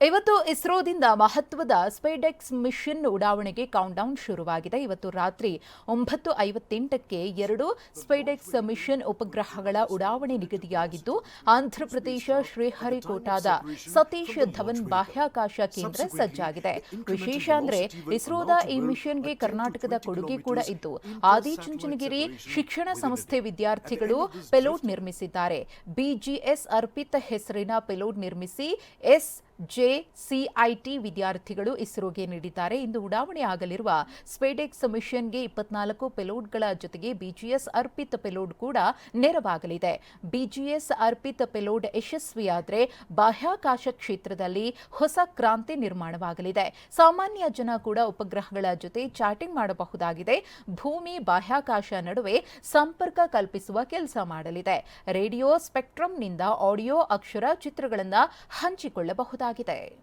ಇವತ್ತು ಇಸ್ರೋದಿಂದ ಮಹತ್ವದ ಸ್ಪೈಡೆಕ್ಸ್ ಮಿಷನ್ ಉಡಾವಣೆಗೆ ಕೌಂಟ್ಡೌನ್ ಶುರುವಾಗಿದೆ. ಇವತ್ತು ರಾತ್ರಿ ಒಂಬತ್ತು ಐವತ್ತೆಂಟಕ್ಕೆ ಎರಡು ಸ್ಪೈಡೆಕ್ಸ್ ಮಿಷನ್ ಉಪಗ್ರಹಗಳ ಉಡಾವಣೆ ನಿಗದಿಯಾಗಿದ್ದು, ಆಂಧ್ರಪ್ರದೇಶ, ಶ್ರೀಹರಿಕೋಟಾದ ಸತೀಶ್ ಧವನ್ ಬಾಹ್ಯಾಕಾಶ ಕೇಂದ್ರ ಸಜ್ಜಾಗಿದೆ. ವಿಶೇಷ ಅಂದ್ರೆ ಇಸ್ರೋದ ಈ ಮಿಷನ್ಗೆ ಕರ್ನಾಟಕದ ಕೊಡುಗೆ ಕೂಡ ಇದ್ದು ಆದಿಚುಂಚನಗಿರಿ ಶಿಕ್ಷಣ ಸಂಸ್ಥೆ ವಿದ್ಯಾರ್ಥಿಗಳು ಪೆಲೋಟ್ ನಿರ್ಮಿಸಿದ್ದಾರೆ. ಬಿಜಿಎಸ್ ಅರ್ಪಿತ ಹೆಸರಿನ ಪೆಲೋಟ್ ನಿರ್ಮಿಸಿ ಎಸ್ ಜೆಸಿಐಟಿ ವಿದ್ಯಾರ್ಥಿಗಳು ಇಸ್ರೋಗೆ ನೀಡಿದ್ದಾರೆ. ಇಂದು ಉಡಾವಣೆ ಆಗಲಿರುವ ಸ್ಪೇಡೆಕ್ಸ್ ಮಿಷನ್ಗೆ ಇಪ್ಪತ್ನಾಲ್ಕು ಪೆಲೋಡ್ಗಳ ಜೊತೆಗೆ ಬಿಜಿಎಸ್ ಅರ್ಪಿತ್ ಪೆಲೋಡ್ ಕೂಡ ನೆರವಾಗಲಿದೆ. ಬಿಜಿಎಸ್ ಅರ್ಪಿತ್ ಪೆಲೋಡ್ ಯಶಸ್ವಿಯಾದರೆ ಬಾಹ್ಯಾಕಾಶ ಕ್ಷೇತ್ರದಲ್ಲಿ ಹೊಸ ಕ್ರಾಂತಿ ನಿರ್ಮಾಣವಾಗಲಿದೆ. ಸಾಮಾನ್ಯ ಜನ ಕೂಡ ಉಪಗ್ರಹಗಳ ಜೊತೆ ಚಾಟಿಂಗ್ ಮಾಡಬಹುದಾಗಿದೆ. ಭೂಮಿ ಬಾಹ್ಯಾಕಾಶ ನಡುವೆ ಸಂಪರ್ಕ ಕಲ್ಪಿಸುವ ಕೆಲಸ ಮಾಡಲಿದೆ. ರೇಡಿಯೋ ಸ್ಪೆಕ್ಟ್ರಮ್ನಿಂದ ಆಡಿಯೋ ಅಕ್ಷರ ಚಿತ್ರಗಳನ್ನು ಹಂಚಿಕೊಳ್ಳಬಹುದಾಗಿದೆ. kita eh.